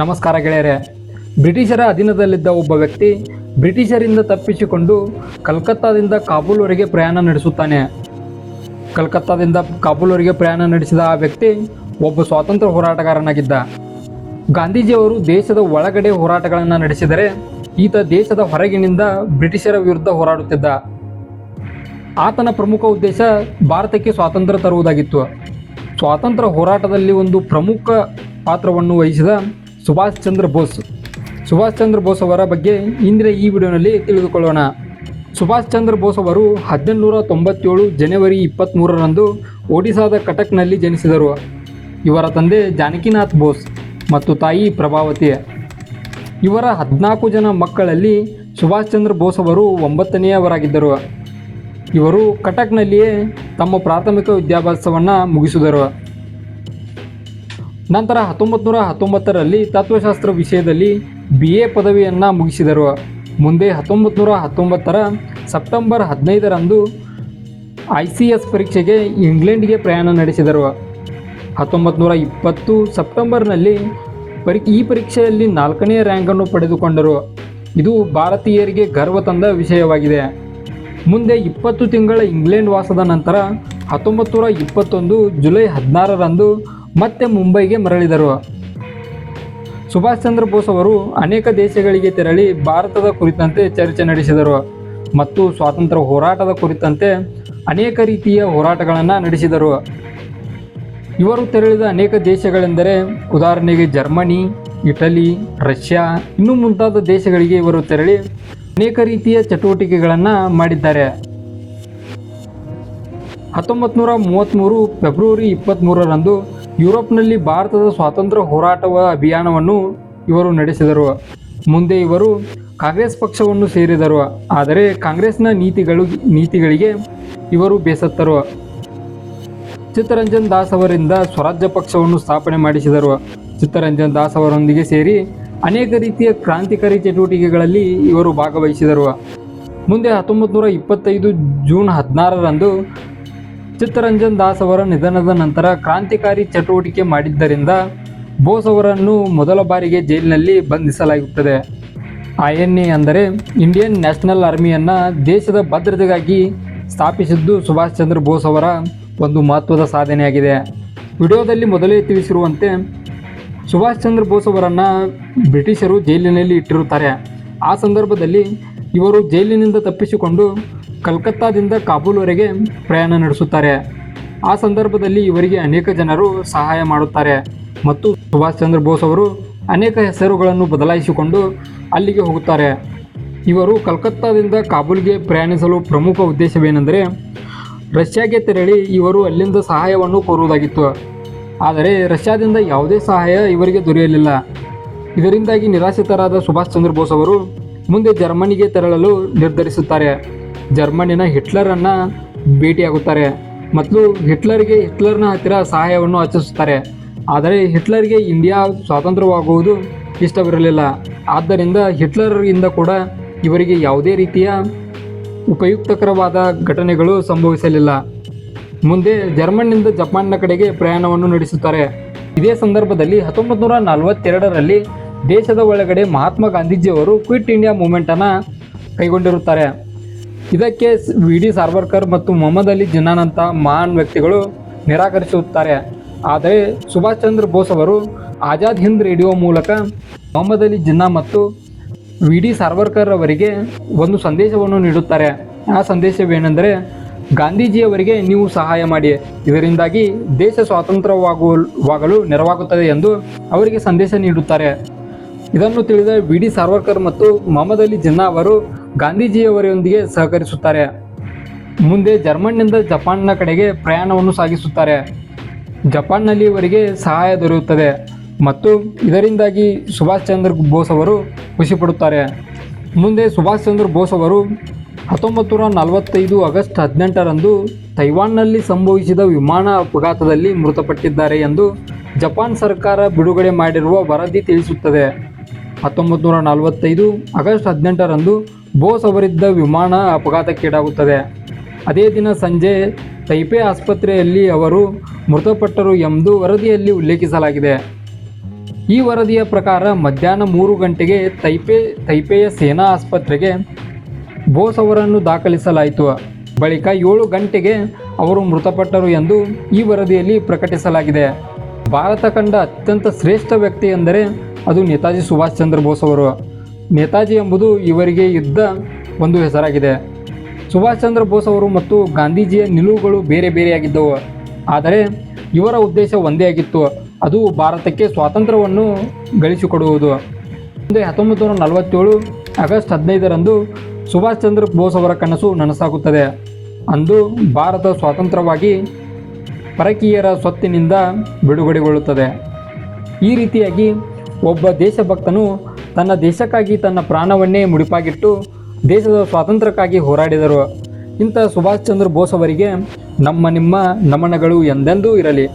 ನಮಸ್ಕಾರ ಗೆಳೆಯರೆ. ಬ್ರಿಟಿಷರ ಅಧೀನದಲ್ಲಿದ್ದ ಒಬ್ಬ ವ್ಯಕ್ತಿ ಬ್ರಿಟಿಷರಿಂದ ತಪ್ಪಿಸಿಕೊಂಡು ಕಲ್ಕತ್ತಾದಿಂದ ಕಾಬೂಲ್ವರೆಗೆ ಪ್ರಯಾಣ ನಡೆಸುತ್ತಾನೆ. ಕಲ್ಕತ್ತಾದಿಂದ ಕಾಬೂಲ್ವರೆಗೆ ಪ್ರಯಾಣ ನಡೆಸಿದ ಆ ವ್ಯಕ್ತಿ ಒಬ್ಬ ಸ್ವಾತಂತ್ರ್ಯ ಹೋರಾಟಗಾರನಾಗಿದ್ದ. ಗಾಂಧೀಜಿಯವರು ದೇಶದ ಒಳಗಡೆ ಹೋರಾಟಗಳನ್ನು ನಡೆಸಿದರೆ ಈತ ದೇಶದ ಹೊರಗಿನಿಂದ ಬ್ರಿಟಿಷರ ವಿರುದ್ಧ ಹೋರಾಡುತ್ತಿದ್ದ. ಆತನ ಪ್ರಮುಖ ಉದ್ದೇಶ ಭಾರತಕ್ಕೆ ಸ್ವಾತಂತ್ರ್ಯ ತರುವುದಾಗಿತ್ತು. ಸ್ವಾತಂತ್ರ್ಯ ಹೋರಾಟದಲ್ಲಿ ಒಂದು ಪ್ರಮುಖ ಪಾತ್ರವನ್ನು ವಹಿಸಿದ ಸುಭಾಷ್ ಚಂದ್ರ ಬೋಸ್. ಸುಭಾಷ್ ಚಂದ್ರ ಬೋಸ್ ಅವರ ಬಗ್ಗೆ ಇಂದಿನ ಈ ವಿಡಿಯೋನಲ್ಲಿ ತಿಳಿದುಕೊಳ್ಳೋಣ. ಸುಭಾಷ್ ಚಂದ್ರ ಬೋಸ್ ಅವರು ಹದಿನೆಂಟುನೂರ ತೊಂಬತ್ತೇಳು ಜನವರಿ ಇಪ್ಪತ್ತ್ಮೂರರಂದು ಒಡಿಶಾದ ಕಟಕ್ನಲ್ಲಿ ಜನಿಸಿದರು. ಇವರ ತಂದೆ ಜಾನಕಿನಾಥ್ ಬೋಸ್ ಮತ್ತು ತಾಯಿ ಪ್ರಭಾವತಿ. ಇವರ ಹದಿನಾಲ್ಕು ಜನ ಮಕ್ಕಳಲ್ಲಿ ಸುಭಾಷ್ ಚಂದ್ರ ಬೋಸ್ ಅವರು ಒಂಬತ್ತನೆಯವರಾಗಿದ್ದರು. ಇವರು ಕಟಕ್ನಲ್ಲಿಯೇ ತಮ್ಮ ಪ್ರಾಥಮಿಕ ವಿದ್ಯಾಭ್ಯಾಸವನ್ನು ಮುಗಿಸಿದರು. ನಂತರ ಹತ್ತೊಂಬತ್ತು ನೂರ ಹತ್ತೊಂಬತ್ತರಲ್ಲಿ ತತ್ವಶಾಸ್ತ್ರ ವಿಷಯದಲ್ಲಿ ಬಿ ಎ ಪದವಿಯನ್ನು ಮುಗಿಸಿದರು. ಮುಂದೆ ಹತ್ತೊಂಬತ್ತು ನೂರ ಹತ್ತೊಂಬತ್ತರ ಸೆಪ್ಟೆಂಬರ್ ಹದಿನೈದರಂದು ಐ ಸಿ ಎಸ್ ಪರೀಕ್ಷೆಗೆ ಇಂಗ್ಲೆಂಡ್ಗೆ ಪ್ರಯಾಣ ನಡೆಸಿದರು. ಹತ್ತೊಂಬತ್ತು ನೂರ ಇಪ್ಪತ್ತು ಸೆಪ್ಟೆಂಬರ್ನಲ್ಲಿ ಪರಿ, ಈ ಪರೀಕ್ಷೆಯಲ್ಲಿ ನಾಲ್ಕನೇ ರ್ಯಾಂಕನ್ನು ಪಡೆದುಕೊಂಡರು. ಇದು ಭಾರತೀಯರಿಗೆ ಗರ್ವ ತಂದ ವಿಷಯವಾಗಿದೆ. ಮುಂದೆ ಇಪ್ಪತ್ತು ತಿಂಗಳ ಇಂಗ್ಲೆಂಡ್ ವಾಸದ ನಂತರ ಹತ್ತೊಂಬತ್ತು ನೂರ ಇಪ್ಪತ್ತೊಂದು ಜುಲೈ ಹದಿನಾರರಂದು ಮತ್ತೆ ಮುಂಬೈಗೆ ಮರಳಿದರು. ಸುಭಾಷ್ ಚಂದ್ರ ಬೋಸ್ ಅವರು ಅನೇಕ ದೇಶಗಳಿಗೆ ತೆರಳಿ ಭಾರತದ ಕುರಿತಂತೆ ಚರ್ಚೆ ನಡೆಸಿದರು ಮತ್ತು ಸ್ವಾತಂತ್ರ್ಯ ಹೋರಾಟದ ಕುರಿತಂತೆ ಅನೇಕ ರೀತಿಯ ಹೋರಾಟಗಳನ್ನು ನಡೆಸಿದರು. ಇವರು ತೆರಳಿದ ಅನೇಕ ದೇಶಗಳೆಂದರೆ ಉದಾಹರಣೆಗೆ ಜರ್ಮನಿ, ಇಟಲಿ, ರಷ್ಯಾ, ಇನ್ನೂ ಮುಂತಾದ ದೇಶಗಳಿಗೆ ಇವರು ತೆರಳಿ ಅನೇಕ ರೀತಿಯ ಚಟುವಟಿಕೆಗಳನ್ನು ಮಾಡಿದ್ದಾರೆ. ಹತ್ತೊಂಬತ್ತು ನೂರ ಮೂವತ್ತ್ಮೂರು ಫೆಬ್ರವರಿ ಇಪ್ಪತ್ತ್ಮೂರರಂದು ಯುರೋಪ್ನಲ್ಲಿ ಭಾರತದ ಸ್ವಾತಂತ್ರ್ಯ ಹೋರಾಟವ ಅಭಿಯಾನವನ್ನು ಇವರು ನಡೆಸಿದರು. ಮುಂದೆ ಇವರು ಕಾಂಗ್ರೆಸ್ ಪಕ್ಷವನ್ನು ಸೇರಿದರು. ಆದರೆ ಕಾಂಗ್ರೆಸ್ನ ನೀತಿಗಳು, ನೀತಿಗಳಿಗೆ ಇವರು ಬೇಸತ್ತರು. ಚಿತ್ತರಂಜನ್ ದಾಸ್ ಅವರಿಂದ ಸ್ವರಾಜ್ಯ ಪಕ್ಷವನ್ನು ಸ್ಥಾಪನೆ ಮಾಡಿಸಿದರು. ಚಿತ್ತರಂಜನ್ ದಾಸ್ ಅವರೊಂದಿಗೆ ಸೇರಿ ಅನೇಕ ರೀತಿಯ ಕ್ರಾಂತಿಕಾರಿ ಚಟುವಟಿಕೆಗಳಲ್ಲಿ ಇವರು ಭಾಗವಹಿಸಿದರು. ಮುಂದೆ ಹತ್ತೊಂಬತ್ತು ನೂರ ಇಪ್ಪತ್ತೈದು ಜೂನ್ ಹದಿನಾರರಂದು ಚಿತ್ತರಂಜನ್ ದಾಸ್ ಅವರ ನಿಧನದ ನಂತರ ಕ್ರಾಂತಿಕಾರಿ ಚಟುವಟಿಕೆ ಮಾಡಿದ್ದರಿಂದ ಬೋಸ್ ಅವರನ್ನು ಮೊದಲ ಬಾರಿಗೆ ಜೈಲಿನಲ್ಲಿ ಬಂಧಿಸಲಾಗುತ್ತದೆ. ಐ ಎನ್ ಎ ಅಂದರೆ ಇಂಡಿಯನ್ ನ್ಯಾಷನಲ್ ಆರ್ಮಿಯನ್ನು ದೇಶದ ಭದ್ರತೆಗಾಗಿ ಸ್ಥಾಪಿಸಿದ್ದು ಸುಭಾಷ್ ಚಂದ್ರ ಬೋಸ್ ಅವರ ಒಂದು ಮಹತ್ವದ ಸಾಧನೆಯಾಗಿದೆ. ವಿಡಿಯೋದಲ್ಲಿ ಮೊದಲೇ ತಿಳಿಸಿರುವಂತೆ ಸುಭಾಷ್ ಚಂದ್ರ ಬೋಸ್ ಅವರನ್ನು ಬ್ರಿಟಿಷರು ಜೈಲಿನಲ್ಲಿ ಇಟ್ಟಿರುತ್ತಾರೆ. ಆ ಸಂದರ್ಭದಲ್ಲಿ ಇವರು ಜೈಲಿನಿಂದ ತಪ್ಪಿಸಿಕೊಂಡು ಕಲ್ಕತ್ತಾದಿಂದ ಕಾಬೂಲ್ವರೆಗೆ ಪ್ರಯಾಣ ನಡೆಸುತ್ತಾರೆ. ಆ ಸಂದರ್ಭದಲ್ಲಿ ಇವರಿಗೆ ಅನೇಕ ಜನರು ಸಹಾಯ ಮಾಡುತ್ತಾರೆ ಮತ್ತು ಸುಭಾಷ್ ಚಂದ್ರ ಬೋಸ್ ಅವರು ಅನೇಕ ಹೆಸರುಗಳನ್ನು ಬದಲಾಯಿಸಿಕೊಂಡು ಅಲ್ಲಿಗೆ ಹೋಗುತ್ತಾರೆ. ಇವರು ಕಲ್ಕತ್ತಾದಿಂದ ಕಾಬೂಲ್ಗೆ ಪ್ರಯಾಣಿಸಲು ಪ್ರಮುಖ ಉದ್ದೇಶವೇನೆಂದರೆ, ರಷ್ಯಾಗೆ ತೆರಳಿ ಇವರು ಅಲ್ಲಿಂದ ಸಹಾಯವನ್ನು ಕೋರುವುದಾಗಿತ್ತು. ಆದರೆ ರಷ್ಯಾದಿಂದ ಯಾವುದೇ ಸಹಾಯ ಇವರಿಗೆ ದೊರೆಯಲಿಲ್ಲ. ಇದರಿಂದಾಗಿ ನಿರಾಶ್ರಿತರಾದ ಸುಭಾಷ್ ಚಂದ್ರ ಬೋಸ್ ಅವರು ಮುಂದೆ ಜರ್ಮನಿಗೆ ತೆರಳಲು ನಿರ್ಧರಿಸುತ್ತಾರೆ. ಜರ್ಮನಿನ ಹಿಟ್ಲರನ್ನು ಭೇಟಿಯಾಗುತ್ತಾರೆ ಮತ್ತು ಹಿಟ್ಲರ್ಗೆ ಹಿಟ್ಲರ್ನ ಹತ್ತಿರ ಸಹಾಯವನ್ನು ಆಚರಿಸುತ್ತಾರೆ. ಆದರೆ ಹಿಟ್ಲರ್ಗೆ ಇಂಡಿಯಾ ಸ್ವಾತಂತ್ರ್ಯವಾಗುವುದು ಇಷ್ಟವಿರಲಿಲ್ಲ. ಆದ್ದರಿಂದ ಹಿಟ್ಲರ್ಗಿಂದ ಕೂಡ ಇವರಿಗೆ ಯಾವುದೇ ರೀತಿಯ ಉಪಯುಕ್ತಕರವಾದ ಘಟನೆಗಳು ಸಂಭವಿಸಲಿಲ್ಲ. ಮುಂದೆ ಜರ್ಮನ್ನಿಂದ ಜಪಾನ್ನ ಕಡೆಗೆ ಪ್ರಯಾಣವನ್ನು ನಡೆಸುತ್ತಾರೆ. ಇದೇ ಸಂದರ್ಭದಲ್ಲಿ ಹತ್ತೊಂಬತ್ತು ನೂರ ನಲವತ್ತೆರಡರಲ್ಲಿ ದೇಶದ ಒಳಗಡೆ ಮಹಾತ್ಮ ಗಾಂಧೀಜಿಯವರು ಕ್ವಿಟ್ ಇಂಡಿಯಾ ಮೂಮೆಂಟನ್ನು ಕೈಗೊಂಡಿರುತ್ತಾರೆ. ಇದಕ್ಕೆ ವಿ ಡಿ ಸಾರ್ವರ್ಕರ್ ಮತ್ತು ಮೊಹಮ್ಮದ್ ಅಲಿ ಜಿನ್ನಾನಂಥ ಮಹಾನ್ ವ್ಯಕ್ತಿಗಳು ನಿರಾಕರಿಸುತ್ತಾರೆ. ಆದರೆ ಸುಭಾಷ್ ಚಂದ್ರ ಬೋಸ್ ಅವರು ಆಜಾದ್ ಹಿಂದ್ ರೇಡಿಯೋ ಮೂಲಕ ಮೊಹಮ್ಮದ್ ಅಲಿ ಜಿನ್ನಾ ಮತ್ತು ವಿ ಡಿ ಸಾರ್ವರ್ಕರ್ ಅವರಿಗೆ ಒಂದು ಸಂದೇಶವನ್ನು ನೀಡುತ್ತಾರೆ. ಆ ಸಂದೇಶವೇನೆಂದರೆ, ಗಾಂಧೀಜಿಯವರಿಗೆ ನೀವು ಸಹಾಯ ಮಾಡಿ. ಇದರಿಂದಾಗಿ ದೇಶ ಸ್ವಾತಂತ್ರ್ಯವಾಗುವಾಗಲು ನೆರವಾಗುತ್ತದೆ ಎಂದು ಅವರಿಗೆ ಸಂದೇಶ ನೀಡುತ್ತಾರೆ. ಇದನ್ನು ತಿಳಿದ ವಿ ಡಿ ಸಾರ್ವರ್ಕರ್ ಮತ್ತು ಮೊಹಮ್ಮದ್ ಅಲಿ ಜಿನ್ನಾ ಅವರು ಗಾಂಧೀಜಿಯವರೊಂದಿಗೆ ಸಹಕರಿಸುತ್ತಾರೆ. ಮುಂದೆ ಜರ್ಮನ್ನಿಂದ ಜಪಾನ್ನ ಕಡೆಗೆ ಪ್ರಯಾಣವನ್ನು ಸಾಗಿಸುತ್ತಾರೆ. ಜಪಾನ್ನಲ್ಲಿ ಇವರಿಗೆ ಸಹಾಯ ದೊರೆಯುತ್ತದೆ ಮತ್ತು ಇದರಿಂದಾಗಿ ಸುಭಾಷ್ ಚಂದ್ರ ಬೋಸ್ ಅವರು ಖುಷಿಪಡುತ್ತಾರೆ ಮುಂದೆ ಸುಭಾಷ್ ಚಂದ್ರ ಬೋಸ್ ಅವರು ಹತ್ತೊಂಬತ್ತು ನೂರ ನಲವತ್ತೈದು ಆಗಸ್ಟ್ ಹದಿನೆಂಟರಂದು ತೈವಾನ್ನಲ್ಲಿ ಸಂಭವಿಸಿದ ವಿಮಾನ ಅಪಘಾತದಲ್ಲಿ ಮೃತಪಟ್ಟಿದ್ದಾರೆ ಎಂದು ಜಪಾನ್ ಸರ್ಕಾರ ಬಿಡುಗಡೆ ಮಾಡಿರುವ ವರದಿ ತಿಳಿಸುತ್ತದೆ. ಹತ್ತೊಂಬತ್ತು ನೂರ ನಲವತ್ತೈದು ಆಗಸ್ಟ್ ಹದಿನೆಂಟರಂದು ಬೋಸ್ ಅವರಿದ್ದ ವಿಮಾನ ಅಪಘಾತಕ್ಕೀಡಾಗುತ್ತದೆ. ಅದೇ ದಿನ ಸಂಜೆ ತೈಪೆ ಆಸ್ಪತ್ರೆಯಲ್ಲಿ ಅವರು ಮೃತಪಟ್ಟರು ಎಂದು ವರದಿಯಲ್ಲಿ ಉಲ್ಲೇಖಿಸಲಾಗಿದೆ. ಈ ವರದಿಯ ಪ್ರಕಾರ ಮಧ್ಯಾಹ್ನ ಮೂರು ಗಂಟೆಗೆ ತೈಪೆ, ತೈಪೆಯ ಸೇನಾ ಆಸ್ಪತ್ರೆಗೆ ಬೋಸ್ ಅವರನ್ನು ದಾಖಲಿಸಲಾಯಿತು. ಬಳಿಕ ಏಳು ಗಂಟೆಗೆ ಅವರು ಮೃತಪಟ್ಟರು ಎಂದು ಈ ವರದಿಯಲ್ಲಿ ಪ್ರಕಟಿಸಲಾಗಿದೆ. ಭಾರತ ಕಂಡ ಅತ್ಯಂತ ಶ್ರೇಷ್ಠ ವ್ಯಕ್ತಿ ಎಂದರೆ ಅದು ನೇತಾಜಿ ಸುಭಾಷ್ ಚಂದ್ರ ಬೋಸ್ ಅವರು. ನೇತಾಜಿ ಎಂಬುದು ಇವರಿಗೆ ಇದ್ದ ಒಂದು ಹೆಸರಾಗಿದೆ. ಸುಭಾಷ್ ಚಂದ್ರ ಬೋಸ್ ಅವರು ಮತ್ತು ಗಾಂಧೀಜಿಯ ನಿಲುವುಗಳು ಬೇರೆ ಬೇರೆಯಾಗಿದ್ದವು. ಆದರೆ ಇವರ ಉದ್ದೇಶ ಒಂದೇ ಆಗಿತ್ತು. ಅದು ಭಾರತಕ್ಕೆ ಸ್ವಾತಂತ್ರ್ಯವನ್ನು ಗಳಿಸಿಕೊಡುವುದು. ಮುಂದೆ ಹತ್ತೊಂಬತ್ತು ನೂರ ನಲವತ್ತೇಳು ಆಗಸ್ಟ್ ಹದಿನೈದರಂದು ಸುಭಾಷ್ ಚಂದ್ರ ಬೋಸ್ ಅವರ ಕನಸು ನನಸಾಗುತ್ತದೆ. ಅಂದು ಭಾರತ ಸ್ವಾತಂತ್ರ್ಯವಾಗಿ ಪರಕೀಯರ ಸ್ವತ್ತಿನಿಂದ ಬಿಡುಗಡೆಗೊಳ್ಳುತ್ತದೆ. ಈ ರೀತಿಯಾಗಿ ಒಬ್ಬ ದೇಶಭಕ್ತನು ತನ್ನ ದೇಶಕ್ಕಾಗಿ ತನ್ನ ಪ್ರಾಣವನ್ನೇ ಮುಡಿಪಾಗಿಟ್ಟು ದೇಶದ ಸ್ವಾತಂತ್ರ್ಯಕ್ಕಾಗಿ ಹೋರಾಡಿದರು. ಇಂಥ ಸುಭಾಷ್ ಚಂದ್ರ ಬೋಸ್ ಅವರಿಗೆ ನಮ್ಮ ನಿಮ್ಮ ನಮನಗಳು ಎಂದೆಂದೂ ಇರಲಿ.